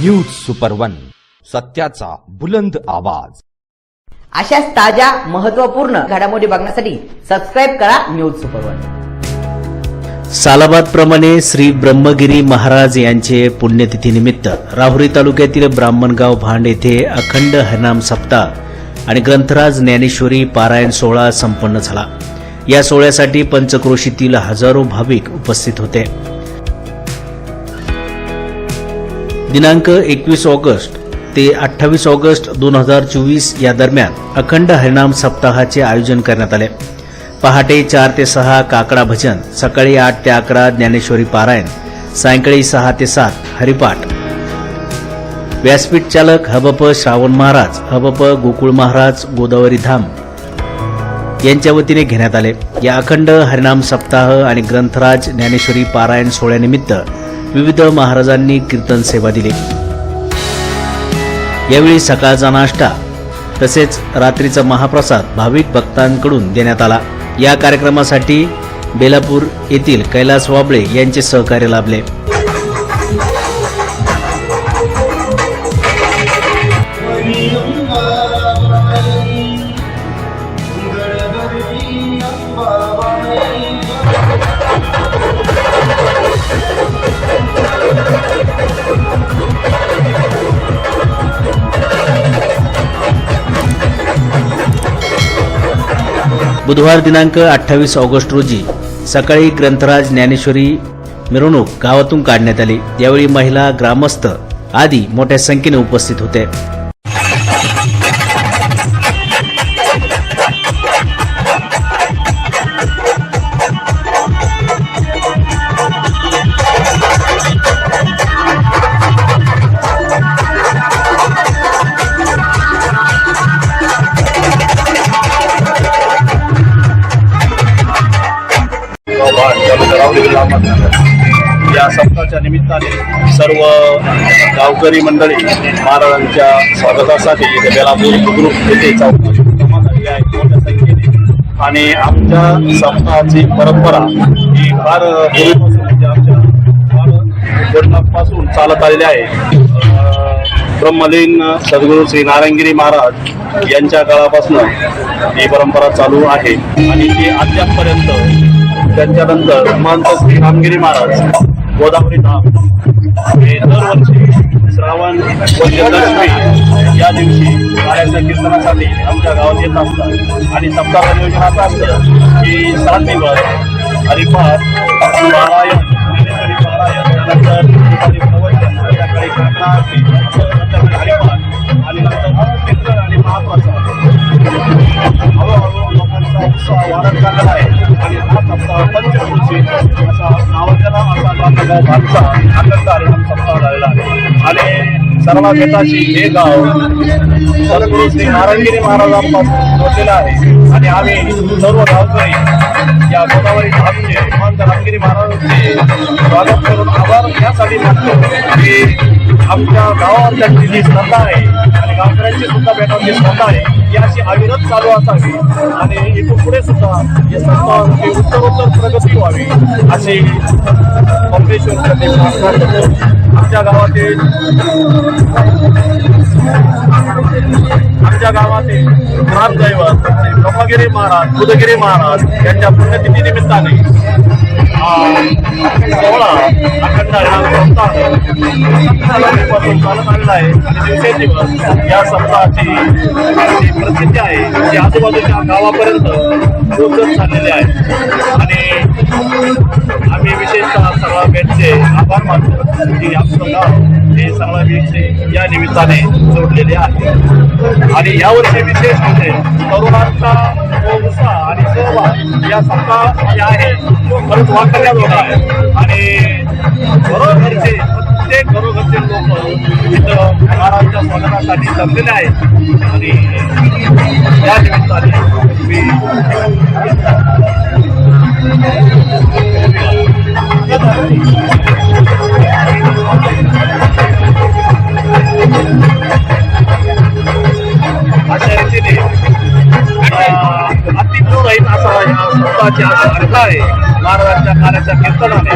News super one सत्याचा बुलंद आवाज. अशाच ताज्या महत्त्वपूर्ण घडामोडी बघण्यासाठी सबस्क्राईब करा न्यूज सुपर वन सालाबाद प्रमाणे श्री ब्रह्मगिरी महाराज यांचे पुण्यतिथी निमित्त राहुरी तालुक्यातील ब्राह्मणगाव भांड येथे अखंड हरिनाम सप्ताह आणि ग्रंथराज ज्ञानेश्वरी पारायण सोहळा संपन्न झाला. या सोहळ्यासाठी पंचक्रोशीतील हजारो भाविक उपस्थित होते. दिनांक एकवीस ऑगस्ट ते अठ्ठावीस ऑगस्ट दोन हजार चोवीस या दरम्यान अखंड हरिनाम सप्ताहाचे आयोजन करण्यात आले. पहाटे चार ते सहा काकडा भजन सकाळी आठ ते अकरा ज्ञानेश्वरी पारायण सायंकाळी सहा ते सात हरिपाठ. व्यासपीठ चालक हबप श्रावण महाराज हबप गोकुळ महाराज गोदावरी धाम यांच्या वतीने घेण्यात आले. या अखंड हरिनाम सप्ताह आणि ग्रंथराज ज्ञानेश्वरी पारायण सोहळ्यानिमित्त विविध महाराजांनी कीर्तन सेवा दिली. यावेळी सकाळचा नाश्ता तसेच रात्रीचा महाप्रसाद भाविक भक्तांकडून देण्यात आला. या कार्यक्रमासाठी बेलापूर येथील कैलास वाबळे यांचे सहकार्य लाभले. बुधवार दिनांक अठ्ठावीस ऑगस्ट रोजी सकाळी ग्रंथराज ज्ञानेश्वरी मिरवणूक गावातून काढण्यात आली. यावेळी महिला ग्रामस्थ आदी मोठ्या संख्येने उपस्थित होते. या निमित्ताने सर्व गावकरी मंडळी महाराजांच्या स्वागतासाठी इथे बेलापूर बुद्रुक येथे जमा झालेली आहे मोठ्या संख्येने. आणि आमच्या सप्ताहाची परंपरा ही फार पूर्वीपासून म्हणजे आमच्या चालत आलेली आहे. ब्रह्मलीन सद्गुरू श्री नारायणगिरी महाराज यांच्या काळापासून ही परंपरा चालू आहे. आणि ती अद्यापपर्यंत त्यांच्यानंतर महंत श्री रामगिरी महाराज गोदावरी धाम. हे दरवर्षी श्रावण वंशदशमी या दिवशी पाण्याच्या कीर्तनासाठी आमच्या गावात येत असतात. आणि सप्ताह नियोजन असं असतं की सात दिवस हरिपाठ पारायण ज्ञानेश्वरी पारायण त्यानंतर दुपारी हरिपाठ आणि हे गाव सद्गुरू श्री नारायणगिरी महाराजांपासून जोडलेलं आहे. आणि आम्ही सर्व गावकरी या गोदावरी धामचे महंत रामगिरी महाराजांचे स्वागत करून आभार. यासाठी मानतो की आमच्या गावावरची जी श्रद्धा आहे आणि गावकऱ्यांची सुद्धा भेटावची श्रद्धा आहे ही अशी अविरत चालू असावी आणि इथून पुढे सुद्धा या संस्थांची उत्तरोत्तर प्रगती व्हावी अशी परमेश्वरच्या प्रार्थना करतो आमच्या गावातील आमच्या गावातील ग्रामदैवत ब्रह्मगिरी महाराज बुधगिरी महाराज यांच्या पुण्यतिथी निमित्ताने सोहळा अखंड संस्था सप्ताह सप्ताहापासून चालत आलेला आहे आणि दिवसेंदिवस या संस्थाची जी प्रसिद्धी आहे जी आजूबाजूच्या गावापर्यंत पोहोचत चाललेली आहे आणि आम्ही विशेषतः सर्व भेटचे आभार मानतो की आमचं गाव हे सर्व या निमित्ताने जोडलेले आहे. आणि यावर्षी विशेष म्हणजे तरुणांचा उत्साह आणि सहभाग या सप्ताह जे आहे तो खरंच वाटण्याजोगा आहे. आणि घरोघरचे प्रत्येक घरोघरचे लोक इथं महाराजच्या स्वागतासाठी जमलेले आहेत. आणि या निमित्ताने मी अशा रीतीने अतिप्रो राहील असा या सप्ताहाची अर्थ आहे. महाराजांच्या कार्याच्या कीर्तनाने.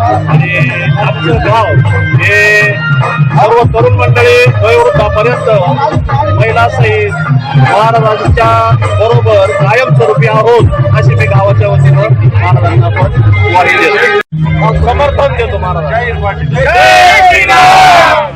आणि आमचं गाव हे सर्व तरुण मंडळी वयोवृद्धापर्यंत महिला सहित महाराजांच्या बरोबर कायमस्वरूपी आहोत अशी मी गावाच्या वतीनं महाराजांना पण ग्वाही देतो. समर्थन देतो महाराज जय श्रीराम.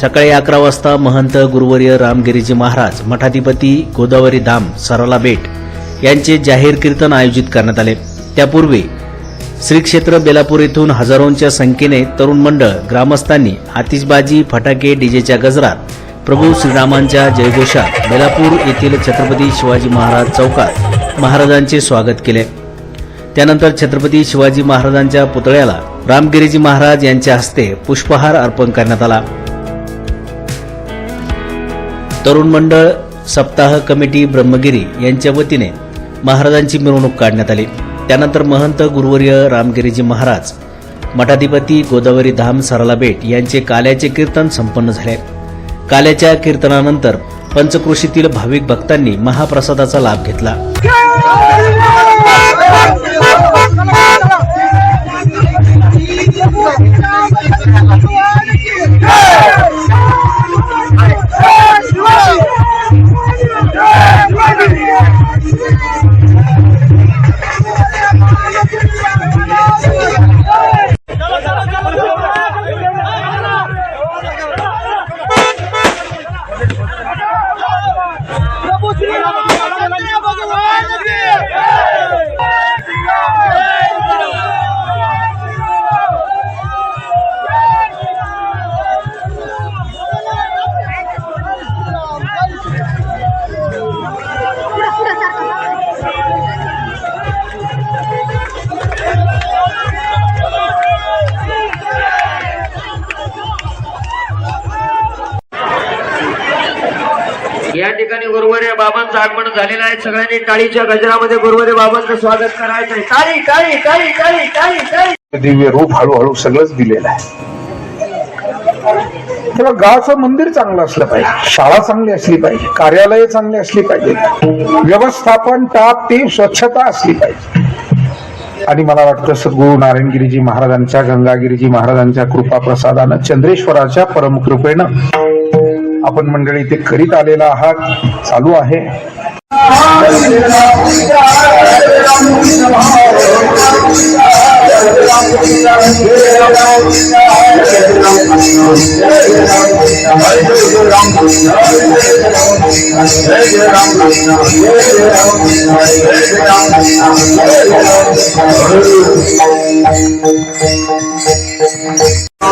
सकाळी अकरा वाजता महंत गुरुवर्य रामगिरीजी महाराज मठाधिपती गोदावरी धाम सराला बेट यांचे जाहीर कीर्तन आयोजित करण्यात आले. त्यापूर्वी श्री क्षेत्र बेलापूर येथून हजारोंच्या संख्येने तरुण मंडळ ग्रामस्थांनी आतिषबाजी फटाके डीजेच्या गजरात प्रभू श्रीरामांच्या जयघोषात बेलापूर येथील छत्रपती शिवाजी महाराज चौकात महाराजांचे स्वागत केले. त्यानंतर छत्रपती शिवाजी महाराजांच्या पुतळ्याला रामगिरीजी महाराज यांच्या हस्ते पुष्पहार अर्पण करण्यात आला. तरुण मंडळ सप्ताह कमिटी ब्रह्मगिरी यांच्या वतीने महाराजांची मिरवणूक काढण्यात आली. त्यानंतर महंत गुरुवर्य रामगिरीजी महाराज मठाधिपती गोदावरी धाम सरला बेट यांचे काल्याचे कीर्तन संपन्न झाले. काल्याच्या कीर्तनानंतर पंचकृषीतील भाविक भक्तांनी महाप्रसादाचा लाभ घेतला. प्रभु या ठिकाणी गुरुवारी बाबांचं आगमन झालेलं आहे. सगळ्यांनी टाळीच्या गजरामध्ये गुरुवारी बाबांचं स्वागत करायचं आहे टाळी टाळी टाळी टाळी टाळी टाळी. दिव्य रूप हळूहळू सगळंच दिलेलं आहे. तेव्हा गावाचं मंदिर चांगलं असलं पाहिजे. शाळा चांगली असली पाहिजे. कार्यालय चांगली असली पाहिजे. व्यवस्थापन टाप ती स्वच्छता असली पाहिजे. आणि मला वाटतं सद्गुरु नारायणगिरीजी महाराजांच्या गंगागिरीजी महाराजांच्या कृपा प्रसादानं चंद्रेश्वराच्या परमकृपेनं आपण मंडळी ते करीत आलेला आहात चालू आहे.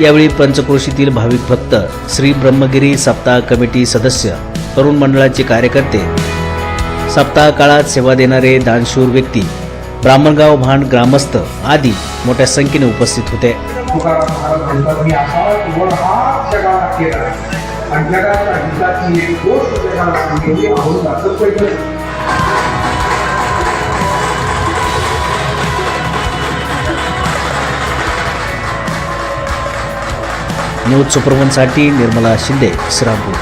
यावेळी पंचक्रोशीतील भाविक भक्त श्री ब्रह्मगिरी सप्ताह कमिटी सदस्य तरुण मंडळाचे कार्यकर्ते सप्ताह काळात सेवा देणारे दानशूर व्यक्ती ब्राह्मणगाव भांड ग्रामस्थ आदी मोठ्या संख्येने उपस्थित होते. न्यूज सुपरवनसाठी निर्मला शिंदे श्रीरामपूर.